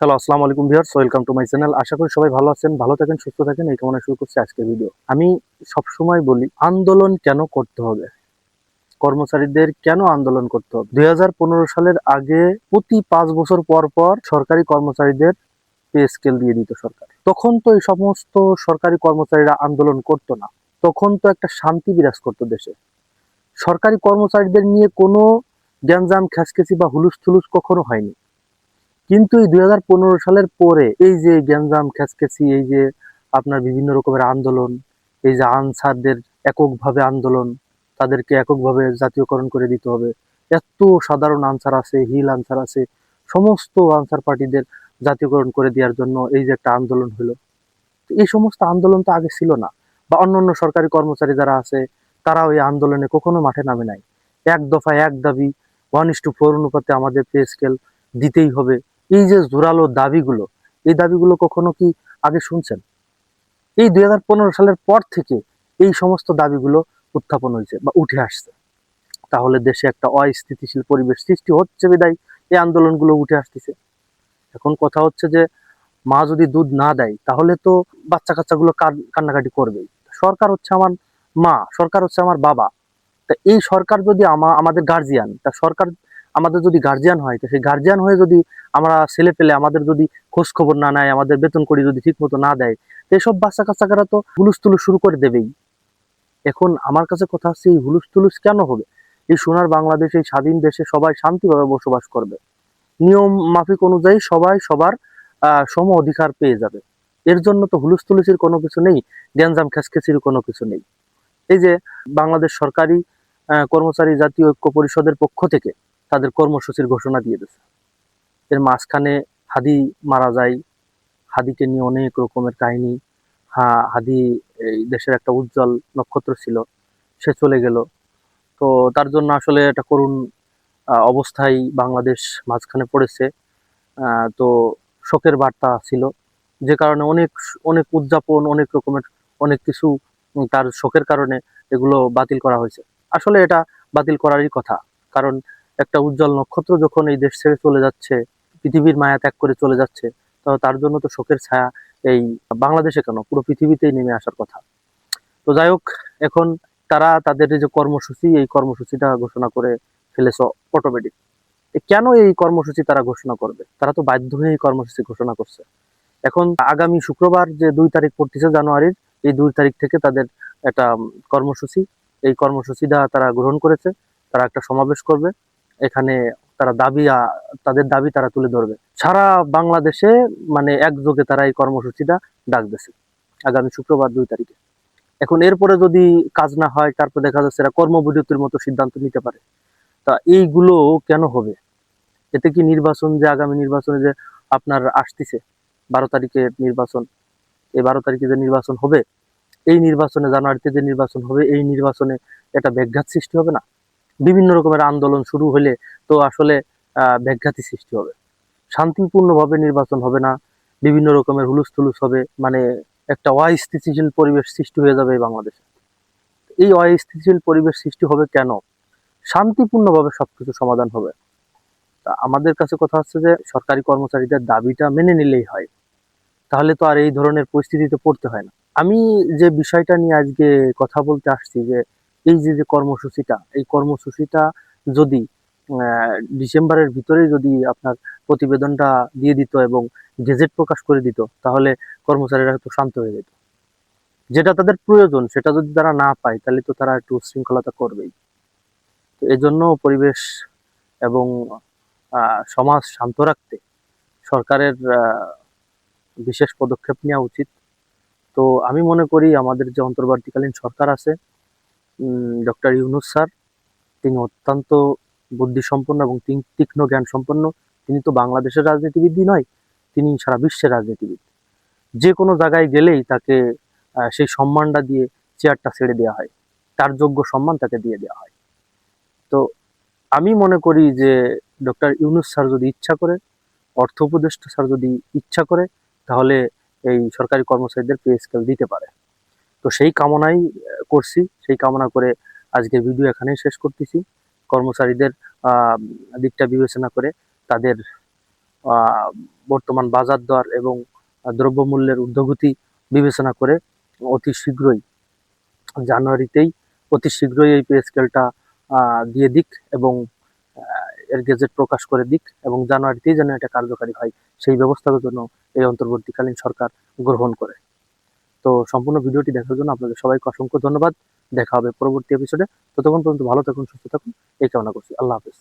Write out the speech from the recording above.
Hello, আসসালামু আলাইকুম viewers, welcome to my channel. আশা করি সবাই ভালো আছেন, ভালো থাকেন, সুস্থ থাকেন। এই কামনা শুরু করছি আজকের ভিডিও। আমি সব সময় বলি, আন্দোলন কেন করতে হবে? কর্মচারীদের কেন আন্দোলন করতে হবে? দুই সালের আগে প্রতি পাঁচ বছর পর পর সরকারি কর্মচারীদের পে স্কেল দিয়ে দিত সরকার। তখন তো এই সমস্ত সরকারি কর্মচারীরা আন্দোলন করতো না। তখন তো একটা শান্তি বিরাজ করতো দেশে। সরকারি কর্মচারীদের নিয়ে কোনো গ্যাঞ্জাম খ্যাসখেসি বা হুলুস থুলুস কখনো হয়নি। কিন্তু এই দুই হাজার পনেরো সালের পরে এই যে গ্যাঞ্জাম খ্যাসখেসি এই যে আপনার বিভিন্ন রকমের আন্দোলন, এই যে আনসারদের এককভাবে আন্দোলন, তাদেরকে এককভাবে জাতীয়করণ করে দিতে হবে। এত সাধারণ আনসার আছে, হিল আনসার আছে, সমস্ত আনসার পার্টিদের জাতীয়করণ করে দেওয়ার জন্য এই যে একটা আন্দোলন হলো। এই সমস্ত আন্দোলন তো আগে ছিল না, বা অন্যান্য সরকারি কর্মচারী যারা আছে তারা ওই আন্দোলনে কখনো মাঠে নামে নাই। এক দফা এক দাবি ওয়ান ইস টু ফোর অনুপাতে আমাদের পে স্কেল দিতেই হবে। এই যে জোরালো দাবিগুলো, এই দাবিগুলো কখনো কি আগে শুনছেন? এই দুই হাজার পনেরো সালের পর থেকে এই সমস্ত দাবিগুলো উত্থাপন হয়েছে বা উঠে আসছে। তাহলে দেশে একটা অস্থিতিশীল পরিবেশ সৃষ্টি হচ্ছে বিদায়, এই আন্দোলনগুলো উঠে আসতেছে। এখন কথা হচ্ছে যে, মা যদি দুধ না দেয়, তাহলে তো বাচ্চা কাচ্চাগুলো কান- কান্নাকাটি করবেই। সরকার হচ্ছে আমার মা, সরকার হচ্ছে আমার বাবা। তা এই সরকার যদি আমা, আমাদের গার্জিয়ান তা সরকার আমাদের যদি গার্জিয়ান হয়, তো সেই গার্জিয়ান হয়ে যদি আমরা ছেলে পেলে আমাদের যদি খোঁজ খবর না নেয়, আমাদের বেতন করি যদি ঠিক মতো না দেয়, তো এসব বাচ্চা কাচ্চাকারা তো হুলুস তুলুস শুরু করে দেবেই। এখন আমার কাছে কথা হচ্ছে, এই হুলুস তুলুস কেন হবে? এই সোনার বাংলাদেশ, এই স্বাধীন দেশে সবাই শান্তিভাবে বসবাস করবে। নিয়ম মাফিক অনুযায়ী সবাই সবার সম অধিকার পেয়ে যাবে। এর জন্য তো হুলুস তুলুসির কোনো কিছু নেই, গ্যাঞ্জাম খেসখেসির কোনো কিছু নেই। এই যে বাংলাদেশ সরকারি কর্মচারী জাতীয় ঐক্য পরিষদের পক্ষ থেকে তাদের কর্মসূচির ঘোষণা দিয়ে দিয়েছে। এর মাঝখানে হাদি মারা যায়। হাদিকে নিয়ে অনেক রকমের কাহিনী। হা হাদি এই দেশের একটা উজ্জ্বল নক্ষত্র ছিল। সে চলে গেল। তো তার জন্য আসলে একটা করুণ অবস্থায় বাংলাদেশ মাঝখানে পড়েছে। তো শোকের বার্তা ছিল। যে কারণে অনেক অনেক উদযাপন, অনেক রকমের, অনেক কিছু তার শোকের কারণে এগুলো বাতিল করা হয়েছে। আসলে এটা বাতিল করারই কথা। কারণ একটা উজ্জ্বল নক্ষত্র যখন এই দেশ ছেড়ে চলে যাচ্ছে, পৃথিবীর মায়া ত্যাগ করে চলে যাচ্ছে, তো তার জন্য তো শোকের ছায়া এই বাংলাদেশে কেন? পুরো পৃথিবীতেই নেমে আসার কথা। তো যাই হোক, এখন তারা তাদের যে কর্মসূচি, এই কর্মসূচিটা ঘোষণা করে ফেলেছ অটোমেটিক কেন এই কর্মসূচি তারা ঘোষণা করবে? তারা তো বাধ্য হয়ে এই কর্মসূচি ঘোষণা করছে। এখন আগামী শুক্রবার যে দুই তারিখ পড়তেছে জানুয়ারির, এই দুই তারিখ থেকে তাদের একটা কর্মসূচি, এই কর্মসূচিটা তারা গ্রহণ করেছে, তারা একটা সমাবেশ করবে। এখানে তারা দাবি তাদের দাবি তারা তুলে ধরবে। সারা বাংলাদেশে মানে একযোগে তারা এই কর্মসূচিটা ডাক আগামী শুক্রবার দুই তারিখে। এখন এরপরে যদি কাজ না হয়, তারপর দেখা যাচ্ছে এরা কর্মবিরতির মতো সিদ্ধান্ত নিতে পারে। তা এইগুলো কেন হবে? এতে কি নির্বাচন যে আগামী নির্বাচনে যে আপনার আসতেছে, বারো তারিখে নির্বাচন, এই বারো তারিখে যে নির্বাচন হবে, এই নির্বাচনে জানুয়ারিতে যে নির্বাচন হবে, এই নির্বাচনে একটা ব্যাঘাত সৃষ্টি হবে না? বিভিন্ন রকমের আন্দোলন শুরু হলে তো আসলে ব্যাঘাতি সৃষ্টি হবে। শান্তিপূর্ণভাবে নির্বাচন হবে না, বিভিন্ন রকমের হুলুস থুলুস হবে মানে একটা অস্থিতিশীল পরিবেশ সৃষ্টি হয়ে যাবে বাংলাদেশে। এই অস্থিতিশীল পরিবেশ সৃষ্টি হবে কেন? শান্তিপূর্ণভাবে সবকিছু সমাধান হবে। আমাদের কাছে কথা হচ্ছে যে, সরকারি কর্মচারীদের দাবিটা মেনে নিলেই হয়। তাহলে তো আর এই ধরনের পরিস্থিতিতে পড়তে হয় না। আমি যে বিষয়টা নিয়ে আজকে কথা বলতে আসছি যে এই যে যে কর্মসূচিটা, এই কর্মসূচিটা যদি ডিসেম্বরের ভিতরে যদি আপনার প্রতিবেদনটা দিয়ে দিত এবং গেজেট প্রকাশ করে দিত, তাহলে কর্মচারীরা একটু শান্ত হয়ে যেত। যেটা তাদের প্রয়োজন, সেটা যদি তারা না পায়, তাহলে তো তারা একটু শৃঙ্খলতা করবেই। তো এজন্য পরিবেশ এবং সমাজ শান্ত রাখতে সরকারের বিশেষ পদক্ষেপ নেওয়া উচিত। তো আমি মনে করি আমাদের যে অন্তর্বর্তীকালীন সরকার আছে ডক্টর ইউনুস স্যার, তিনি অত্যন্ত বুদ্ধিসম্পন্ন এবং তিন- তীক্ষ্ণ জ্ঞান সম্পন্ন তিনি তো বাংলাদেশের রাজনীতিবিদই নয়, তিনি সারা বিশ্বের রাজনীতিবিদ। যে কোনো জায়গায় গেলেই তাকে সেই সম্মানটা দিয়ে চেয়ারটা ছেড়ে দেওয়া হয়। তার যোগ্য সম্মান তাকে দিয়ে দেওয়া হয়। তো আমি মনে করি যে ডক্টর ইউনুস স্যার যদি ইচ্ছা করে, অর্থ উপদেষ্টা স্যার যদি ইচ্ছা করে, তাহলে এই সরকারি কর্মচারীদের পে স্কেল দিতে পারে। তো সেই কামনাই করছি। সেই কামনা করে আজকের ভিডিও এখানেই শেষ করতেছি। কর্মচারীদের দিকটা বিবেচনা করে তাদের বর্তমান বাজার দর এবং দ্রব্যমূল্যের ঊর্ধ্বগতি বিবেচনা করে অতি শীঘ্রই, জানুয়ারিতেই, অতি শীঘ্রই এই পে স্কেলটা দিয়ে দিক এবং এর গেজেট প্রকাশ করে দিক এবং জানুয়ারিতেই যেন এটা কার্যকারী হয়। সেই ব্যবস্থার জন্য এই অন্তর্বর্তীকালীন সরকার গ্রহণ করে। তো সম্পূর্ণ ভিডিওটি দেখার জন্য আপনাদের সবাইকে অসংখ্য ধন্যবাদ। দেখা হবে পরবর্তী এপিসোডে ততক্ষণ পর্যন্ত ভালো থাকুন, সুস্থ থাকুন। এই কামনা করছি। আল্লাহ হাফেজ।